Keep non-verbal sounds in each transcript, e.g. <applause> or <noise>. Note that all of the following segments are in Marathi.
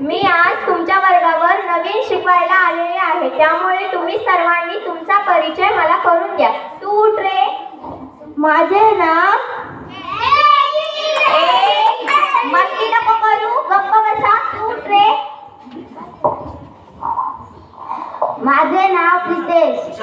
मी आज तुमच्या वर्गावर नवीन शिकवायला आलेले आहे. त्यामुळे तुम्ही सर्वांनी तुमचा परिचय मला करून द्या. तू ट्रे रे. माझे नाव मस्ती नको करू. गप्प बसा. तू रे. माझे नाव प्रितेश.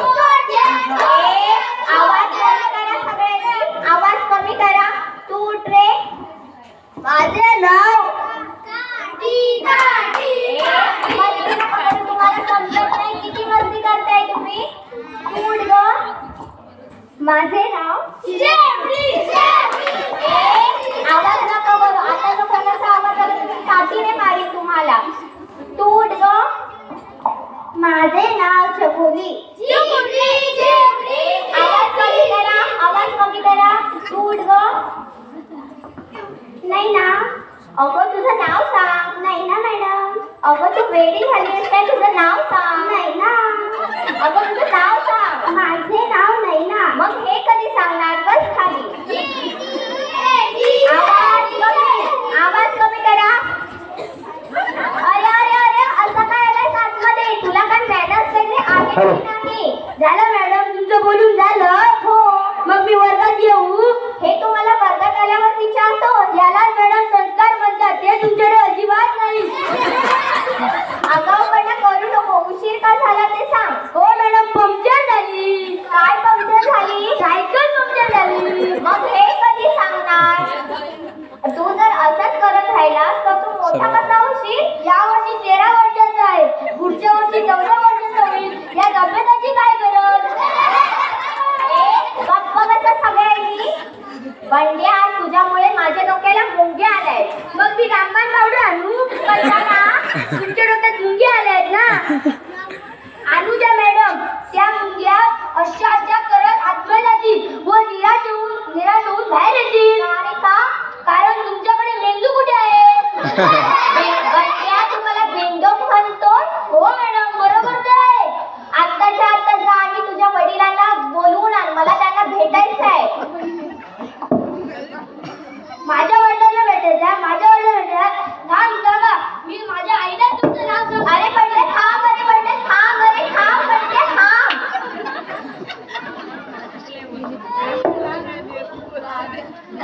उठ ग माझे नाव आवाज नका करू. आता कोणाचा आवाज आला तर काठीने मारीन तुम्हाला. तू उठ ग माझे नाव छकुली आवाज कमी करा आवाज कमी करा तू उठ ग नाही ना? अगं तुझं नाव सांग. नाही ना मॅडम. अगं तू वेडी झाली आहेस काय? तुझं नाव सांग. नाही ना. अगं तुझं नाव सांग. माझे नाव नाही ना. मग हे कधी सांगणार? बस खाली. आवाज कमी. आवाज कमी करा. अरे अरे अरे असं काय आलंय आतमध्ये तुला काय मॅनर्स वगैरे आहे. की नाही? झालं मॅडम. तुमचं बोलून झालं. हो. मग मी वर्गात येऊ? हे तुम्हाला वर्गात आल्यावर विचारतो याला मॅडम संस्कार म्हणतात ते तुमच्याकडे अजिबात नाही आगाऊपणा करू नको उशीर का झाला ते सांग हो मॅडम पंक्चर झाली काय पंक्चर झाली सायकल पंक्चर झाली मग हे कधी सांगणार तू जर असंच करत राहिलास तर तू मोठा कसा होशील या वर्षी तेरा वर्षाचा आहे पुढच्या वर्षी चौदा वर्षाचा होईल या तब्येताची काय गरज ए, गप्प बसा सगळ्यांनी बंड्या तुझ्यामुळे माझ्या डोक्याला मुंग्या आलाय मग रामबाण पावडर आणू? कशाला तुमच्या डोक्यात मुंगी आल्या आहेत ना? अनुजा मॅडम त्या मुंग्या अशा अशा करत आतमध्ये जातील व निराश होऊन निराश होऊन बाहेर येतील. आणि का कारण तुमच्याकडे मेंदू कुठे आहे? <laughs> 你